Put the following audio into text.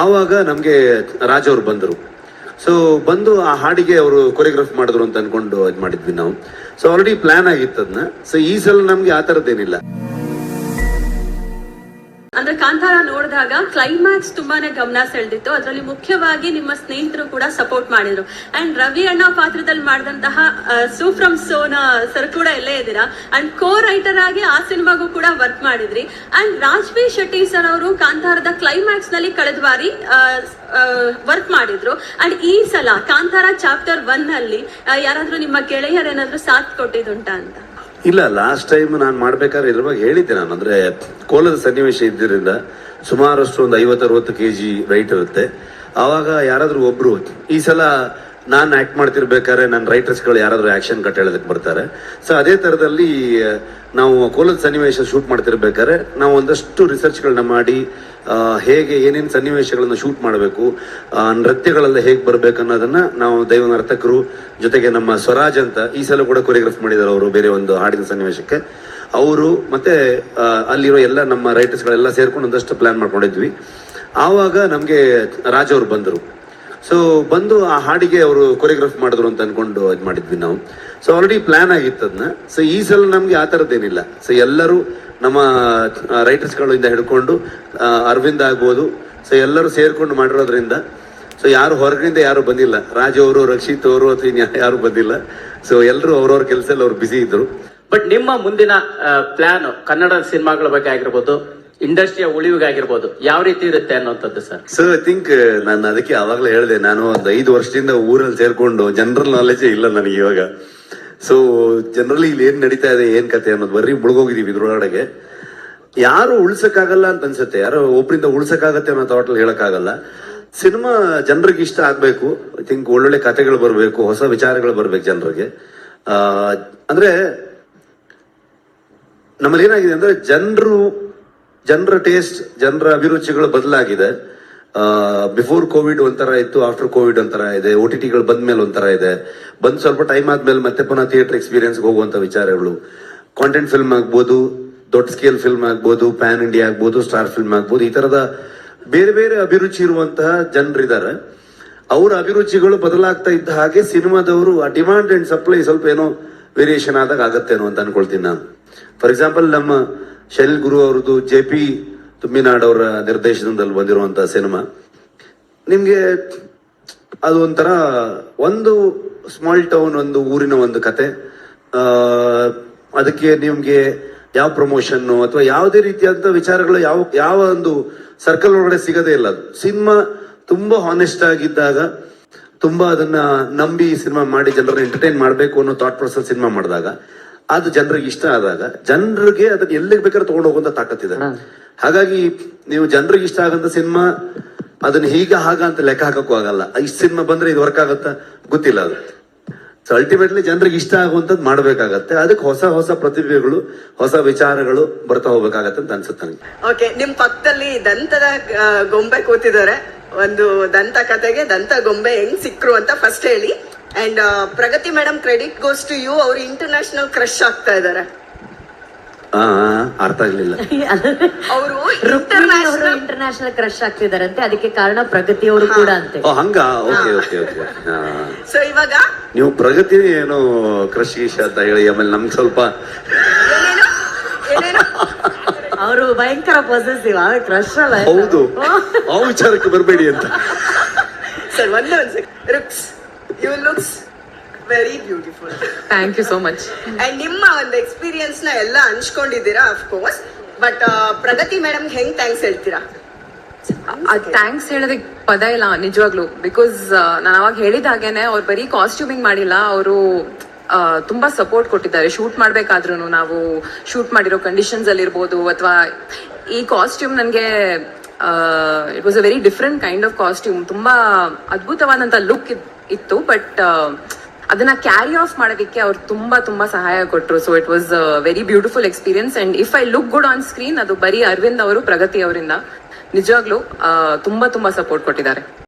ಆವಾಗ ನಮಗೆ ರಾಜ ಅವ್ರು ಬಂದರು. ಸೊ ಬಂದು ಆ ಹಾಡಿಗೆ ಅವರು ಕೊರಿಯೋಗ್ರಾಫ್ ಮಾಡಿದ್ರು ಅಂತ ಅನ್ಕೊಂಡು ಇದು ಮಾಡಿದ್ವಿ ನಾವು. ಸೊ ಆಲ್ರೆಡಿ ಪ್ಲಾನ್ ಆಗಿತ್ತು ಅದನ್ನ ಸೊ ಈ ಸಲ ನಮ್ಗೆ ಆ ಥರದ್ದೇನಿಲ್ಲ ಅಂದ್ರೆ ಕಾಂತಾರ ನೋಡಿದಾಗ ಕ್ಲೈಮ್ಯಾಕ್ಸ್ ತುಂಬಾನೇ ಗಮನ ಸೆಳೆದಿತ್ತು. ಅದರಲ್ಲಿ ಮುಖ್ಯವಾಗಿ ನಿಮ್ಮ ಸ್ನೇಹಿತರು ಕೂಡ ಸಪೋರ್ಟ್ ಮಾಡಿದ್ರು. ಅಂಡ್ ರವಿ ಅಣ್ಣ ಪಾತ್ರದಲ್ಲಿ ಮಾಡಿದಂತಹ ಸೂಫ್ರಮ್ ಸೋನ ಸರ್ ಕೂಡ ಎಲ್ಲೇ ಇದ್ದೀರಾ? ಅಂಡ್ ಕೋ ರೈಟರ್ ಆಗಿ ಆ ಸಿನಿಮಾಗೂ ಕೂಡ ವರ್ಕ್ ಮಾಡಿದ್ರಿ. ಅಂಡ್ ರಾಜ್ವಿ ಶೆಟ್ಟಿ ಸರ್ ಅವರು ಕಾಂತಾರದ ಕ್ಲೈಮ್ಯಾಕ್ಸ್ನಲ್ಲಿ ಕಳೆದ ಬಾರಿ ವರ್ಕ್ ಮಾಡಿದ್ರು. ಅಂಡ್ ಈ ಸಲ ಕಾಂತಾರ ಚಾಪ್ಟರ್ ಒನ್ ಅಲ್ಲಿ ಯಾರಾದ್ರೂ ನಿಮ್ಮ ಗೆಳೆಯರೇನಾದ್ರೂ ಸಾಥ್ ಕೊಟ್ಟಿದ್ದುಂಟಾ ಅಂತ? ಇಲ್ಲ ಲಾಸ್ಟ್ ಟೈಮ್ ನಾನು ಮಾಡ್ಬೇಕಾದ್ರೆ ಇದ್ರ ಬಗ್ಗೆ ಹೇಳಿದ್ದೆ ನಾನು. ಅಂದ್ರೆ ಕೋಲದ ಸನ್ನಿವೇಶ ಇದ್ದರಿಂದ ಸುಮಾರಷ್ಟು ಒಂದು ಐವತ್ತು ಅರವತ್ತು ಕೆ ಜಿ ರೈಟ್ ಇರುತ್ತೆ. ಆವಾಗ ಯಾರಾದರೂ ಒಬ್ರು, ಈ ಸಲ ನಾನು ಆಕ್ಟ್ ಮಾಡ್ತಿರ್ಬೇಕಾದ್ರೆ ನನ್ನ ರೈಟರ್ಸ್ಗಳು ಯಾರಾದರೂ ಆಕ್ಷನ್ ಕಟ್ ಹೇಳೋದಕ್ಕೆ ಬರ್ತಾರೆ. ಸೊ ಅದೇ ಥರದಲ್ಲಿ ನಾವು ಕೋಲದ ಸನ್ನಿವೇಶ ಶೂಟ್ ಮಾಡ್ತಿರ್ಬೇಕಾದ್ರೆ ನಾವು ಒಂದಷ್ಟು ರಿಸರ್ಚ್ಗಳನ್ನ ಮಾಡಿ ಹೇಗೆ ಏನೇನು ಸನ್ನಿವೇಶಗಳನ್ನು ಶೂಟ್ ಮಾಡಬೇಕು ನೃತ್ಯಗಳೆಲ್ಲ ಹೇಗೆ ಬರಬೇಕು ಅನ್ನೋದನ್ನ ನಾವು ದೈವ ನರ್ತಕರು ಜೊತೆಗೆ ನಮ್ಮ ಸ್ವರಾಜ್ ಅಂತ ಈ ಸಲ ಕೂಡ ಕೊರಿಯೋಗ್ರಾಫ್ ಮಾಡಿದ್ದಾರೆ ಅವರು ಬೇರೆ ಒಂದು ಹಾಡಿನ ಸನ್ನಿವೇಶಕ್ಕೆ. ಅವರು ಮತ್ತೆ ಅಲ್ಲಿರೋ ಎಲ್ಲ ನಮ್ಮ ರೈಟರ್ಸ್ಗಳೆಲ್ಲ ಸೇರ್ಕೊಂಡು ಒಂದಷ್ಟು ಪ್ಲಾನ್ ಮಾಡ್ಕೊಂಡಿದ್ವಿ. ಆವಾಗ ನಮಗೆ ರಾಜ ಅವರು ಬಂದರು. ಸೊ ಬಂದು ಆ ಹಾಡಿಗೆ ಅವರು ಕೊರಿಯೋಗ್ರಾಫ್ ಮಾಡಿದ್ರು ಅಂತ ಅನ್ಕೊಂಡು ಇದು ಮಾಡಿದ್ವಿ ನಾವು. ಸೊ ಆಲ್ರೆಡಿ ಪ್ಲಾನ್ ಆಗಿತ್ತು ಅದನ್ನ ಸೊ ಈ ಸಲ ನಮಗೆ ಆ ಥರದ್ದೇನಿಲ್ಲ ಸೊ ಎಲ್ಲರೂ ನಮ್ಮ ರೈಟರ್ಸ್ಗಳಿಂದ ಹಿಡ್ಕೊಂಡು ಅರವಿಂದ್ ಆಗ್ಬೋದು. ಸೊ ಎಲ್ಲರೂ ಸೇರ್ಕೊಂಡು ಮಾಡಿರೋದ್ರಿಂದ ಸೊ ಯಾರು ಹೊರಗಿನಿಂದ ಯಾರು ಬಂದಿಲ್ಲ. ರಾಜ ಅವರು ರಕ್ಷಿತ್ ಅವರು ಅಥವಾ ಯಾರು ಬಂದಿಲ್ಲ. ಸೊ ಎಲ್ಲರೂ ಅವ್ರವ್ರ ಕೆಲಸದಲ್ಲಿ ಅವ್ರು ಬಿಸಿ ಇದ್ರು. ಬಟ್ ನಿಮ್ಮ ಮುಂದಿನ ಪ್ಲಾನ್ ಕನ್ನಡ ಸಿನಿಮಾಗಳ ಬಗ್ಗೆ ಆಗಿರ್ಬೋದು ಇಂಡಸ್ಟ್ರಿಯ ಉಳಿವಿಗಾಗಿರ್ಬೋದು ಯಾವ ರೀತಿ ಇರುತ್ತೆ ಅನ್ನೋಂಥದ್ದು ಸರ್? ಸೊ ಐ ಥಿಂಕ್ ನಾನು ಅದಕ್ಕೆ ಅವಾಗಲೇ ಹೇಳಿದೆ ನಾನು ಒಂದು ಐದು ವರ್ಷದಿಂದ ಊರಲ್ಲಿ ಸೇರ್ಕೊಂಡು ಜನರಲ್ ನಾಲೆಜೇ ಇಲ್ಲ ನನಗೆ ಇವಾಗ. ಸೊ ಜನರಲಿ ಇಲ್ಲಿ ಏನ್ ನಡೀತಾ ಇದೆ ಏನ್ ಕತೆ ಅನ್ನೋದು ಬರೀ ಮುಳುಗೋಗಿದೀವಿ ಇದ್ರೊಳಗಡೆಗೆ ಯಾರು ಉಳ್ಸಕ್ಕಾಗಲ್ಲ ಅಂತ ಅನ್ಸುತ್ತೆ. ಯಾರೋ ಒಬ್ಬರಿಂದ ಉಳ್ಸಕ್ಕಾಗತ್ತೆ ಅನ್ನೋ ಥಾಟಲ್ಲಿ ಹೇಳಕ್ಕಾಗಲ್ಲ. ಸಿನಿಮಾ ಜನರಿಗೆ ಇಷ್ಟ ಆಗ್ಬೇಕು. ಐ ಥಿಂಕ್ ಒಳ್ಳೊಳ್ಳೆ ಕತೆಗಳು ಬರಬೇಕು ಹೊಸ ವಿಚಾರಗಳು ಬರ್ಬೇಕು ಜನರಿಗೆ. ಆ, ಅಂದ್ರೆ ನಮ್ಮಲ್ಲಿ ಏನಾಗಿದೆ ಅಂದ್ರೆ ಜನರು ಜನರ ಟೇಸ್ಟ್ ಜನರ ಅಭಿರುಚಿಗಳು ಬದಲಾಗಿದೆ. ಬಿಫೋರ್ ಕೋವಿಡ್ ಒಂಥರ ಇತ್ತು ಆಫ್ಟರ್ ಕೋವಿಡ್ ಒಂಥರ ಇದೆ ಓ ಟಿ ಟಿಗಳು ಬಂದ ಮೇಲೆ ಒಂಥರ ಇದೆ. ಬಂದು ಸ್ವಲ್ಪ ಟೈಮ್ ಆದ್ಮೇಲೆ ಮತ್ತೆ ಪುನಃ ಥಿಯೇಟರ್ ಎಕ್ಸ್ಪೀರಿಯನ್ಸ್ ಹೋಗುವಂಥ ವಿಚಾರಗಳು. ಕಾಂಟೆಂಟ್ ಫಿಲ್ಮ್ ಆಗ್ಬೋದು, ದೊಡ್ಡ ಸ್ಕೇಲ್ ಫಿಲ್ಮ್ ಆಗ್ಬೋದು ಪ್ಯಾನ್ ಇಂಡಿಯಾ ಆಗ್ಬೋದು ಸ್ಟಾರ್ ಫಿಲ್ಮ್ ಆಗ್ಬೋದು, ಈ ತರದ ಬೇರೆ ಬೇರೆ ಅಭಿರುಚಿ ಇರುವಂತಹ ಜನರಿದ್ದಾರೆ. ಅವರ ಅಭಿರುಚಿಗಳು ಬದಲಾಗ್ತಾ ಇದ್ದ ಹಾಗೆ ಸಿನಿಮಾದವರು ಆ ಡಿಮಾಂಡ್ ಅಂಡ್ ಸಪ್ಲೈ ಸ್ವಲ್ಪ ಏನೋ ವೇರಿಯೇಷನ್ ಆದಾಗ ಆಗತ್ತೇನೋ ಅಂತ ಅನ್ಕೊಳ್ತೀನಿ ನಾನು. ಫಾರ್ ಎಕ್ಸಾಂಪಲ್ ನಮ್ಮ ಶೈಲ್ ಗುರು ಅವ್ರದ್ದು ಜೆ ಪಿ ಅವರ ನಿರ್ದೇಶನದಲ್ಲಿ ಬಂದಿರುವಂತ ಸಿನಿಮಾ. ನಿಮ್ಗೆ ಅದು ಒಂಥರ ಒಂದು ಸ್ಮಾಲ್ ಟೌನ್ ಒಂದು ಊರಿನ ಒಂದು ಕತೆ. ಅದಕ್ಕೆ ನಿಮ್ಗೆ ಯಾವ ಪ್ರಮೋಷನ್ ಅಥವಾ ಯಾವುದೇ ರೀತಿಯಾದಂಥ ವಿಚಾರಗಳು ಯಾವ ಯಾವ ಒಂದು ಸರ್ಕಲ್ ಒಳಗಡೆ ಸಿಗದೇ ಇಲ್ಲ. ಅದು ಸಿನಿಮಾ ತುಂಬಾ ಹಾನೆಸ್ಟ್ ಆಗಿದ್ದಾಗ ತುಂಬಾ ಅದನ್ನ ನಂಬಿ ಸಿನಿಮಾ ಮಾಡಿ, ಜನರನ್ನ ಎಂಟರ್ಟೈನ್ ಮಾಡಬೇಕು ಅನ್ನೋ ಥಾಟ್ ಪ್ರೊಸೆಸ್ ಸಿನಿಮಾ ಮಾಡಿದಾಗ. ಅದು ಜನರಿಗೆ ಇಷ್ಟ ಆದಾಗ ಜನರಿಗೆ ಅದನ್ನ ಎಲ್ಲಿಗೆ ಬೇಕಾದ್ರೆ ತಗೊಂಡು ಹೋಗುವಂತ ತಾಕತ್ತಿದೆ ಹಾಗಾಗಿ ನೀವು ಜನರಿಗೆ ಇಷ್ಟ ಆಗಂತ ಸಿನಿಮಾ ಅದನ್ನ ಹೀಗ ಹಾಗ ಅಂತ ಲೆಕ್ಕ ಹಾಕಕ್ಕೂ ಆಗಲ್ಲ. ಇಷ್ಟು ಸಿನಿಮಾ ಬಂದ್ರೆ ಇದು ವರ್ಕ್ ಆಗತ್ತ? ಗೊತ್ತಿಲ್ಲ ಅದು. ಸೊ ಅಲ್ಟಿಮೇಟ್ಲಿ ಜನರಿಗೆ ಇಷ್ಟ ಆಗುವಂಥದ್ದು ಮಾಡಬೇಕಾಗತ್ತೆ. ಅದಕ್ಕೆ ಹೊಸ ಹೊಸ ಪ್ರತಿಭೆಗಳು ಹೊಸ ವಿಚಾರಗಳು ಬರ್ತಾ ಹೋಗ್ಬೇಕಾಗತ್ತೆ ಅಂತ ಅನ್ಸುತ್ತೆ ನನಗೆ ಓಕೆ ನಿಮ್ ಪಕ್ಕದಲ್ಲಿ ದಂತದ ಗೊಂಬೆ ಕೂತಿದ್ದಾರೆ. ಒಂದು ದಂತ ಕತೆಗೆ ದಂತ ಗೊಂಬೆ ಹೆಂಗ್ ಸಿಕ್ರು ಅಂತ ಫಸ್ಟ್ ಹೇಳಿ. And Pragathi madam credit goes to you ಅವ್ರು ಇಂಟರ್ನ್ಯಾಷನಲ್ ಕ್ರಶ್ ಆಗ್ತಾ ಇದ್ದಾರೆ ಆ ಅರ್ಥ ಆಗ್ಲಿಲ್ಲ. ಅವರು ಅವರು ಇಂಟರ್ನ್ಯಾಷನಲ್ ಇಂಟರ್ನ್ಯಾಷನಲ್ ಕ್ರಶ್ ಆಗ್ತಿದಾರಂತೆ. ಅದಕ್ಕೆ ಕಾರಣ ಪ್ರಗತಿ ಅವರು ಕೂಡ ಅಂತೆ. ಓ ಹಂಗ? Okay okay okay. ಸೊ ಇವಾಗ ನೀವು ಪ್ರಗತಿ ಏನೋ ಕೃಷಿ ಗಿಶಿ ಅಂತ ಹೇಳಿ ಆಮೇಲೆ ನಮ್ಗೆ ಸ್ವಲ್ಪ ಏನೇನು? ಏನೇನು? ಅವರು ಭಯಂಕರ ಪೊಸೆಸಿವ್ ಕ್ರಶ್ ಅಲ್ಲ. ಹೌದು. ಆ ವಿಚಾರಕ್ಕೆ ಬರಬೇಡಿ ಅಂತ. ಸರ್ ಒಂದೇ ಒಂದ್ second ರುಕ್ಸ್ you looks very beautiful thank you so much and ನಿಮ್ಮ ಒಂದು ಎಕ್ಸ್ಪೀರಿಯನ್ಸ್ನ ಎಲ್ಲ ಹಂಚ್ಕೊಂಡಿದ್ದೀರಾ of course but Pragathi madam ಹೆಂಗ್ ಥ್ಯಾಂಕ್ಸ್ ಹೇಳ್ತೀರಾ? ಥ್ಯಾಂಕ್ಸ್ ಹೇಳೋದಕ್ಕೆ ಪದ ಇಲ್ಲ ನಿಜವಾಗ್ಲು. ಬಿಕಾಸ್ ನಾನು ಅವಾಗ ಹೇಳಿದ ಹಾಗೇನೆ ಅವ್ರು ಬರೀ ಕಾಸ್ಟ್ಯೂಮಿಂಗ್ ಮಾಡಿಲ್ಲ ಅವರು ತುಂಬಾ ಸಪೋರ್ಟ್ ಕೊಟ್ಟಿದ್ದಾರೆ. ಶೂಟ್ ಮಾಡ್ಬೇಕಾದ್ರೂ ನಾವು ಶೂಟ್ ಮಾಡಿರೋ ಕಂಡೀಷನ್ಸ್ ಅಲ್ಲಿ ಇರ್ಬೋದು ಅಥವಾ ಈ ಕಾಸ್ಟ್ಯೂಮ್ ನನಗೆ it was a very different kind of costume ತುಂಬಾ ಅದ್ಭುತವಾದಂತ ಲುಕ್ ಇತ್ತು ಬಟ್ ಅದನ್ನ ಕ್ಯಾರಿ ಆಫ್ ಮಾಡೋದಕ್ಕೆ ಅವ್ರು ತುಂಬಾ ತುಂಬಾ ಸಹಾಯ ಕೊಟ್ಟರು so it was very beautiful experience and if I look good on screen ಅದು ಬರೀ ಅರವಿಂದ್ ಅವರು, ಪ್ರಗತಿ ಅವರಿಂದ. ನಿಜವಾಗ್ಲೂ ತುಂಬಾ ತುಂಬಾ ಸಪೋರ್ಟ್ ಕೊಟ್ಟಿದ್ದಾರೆ.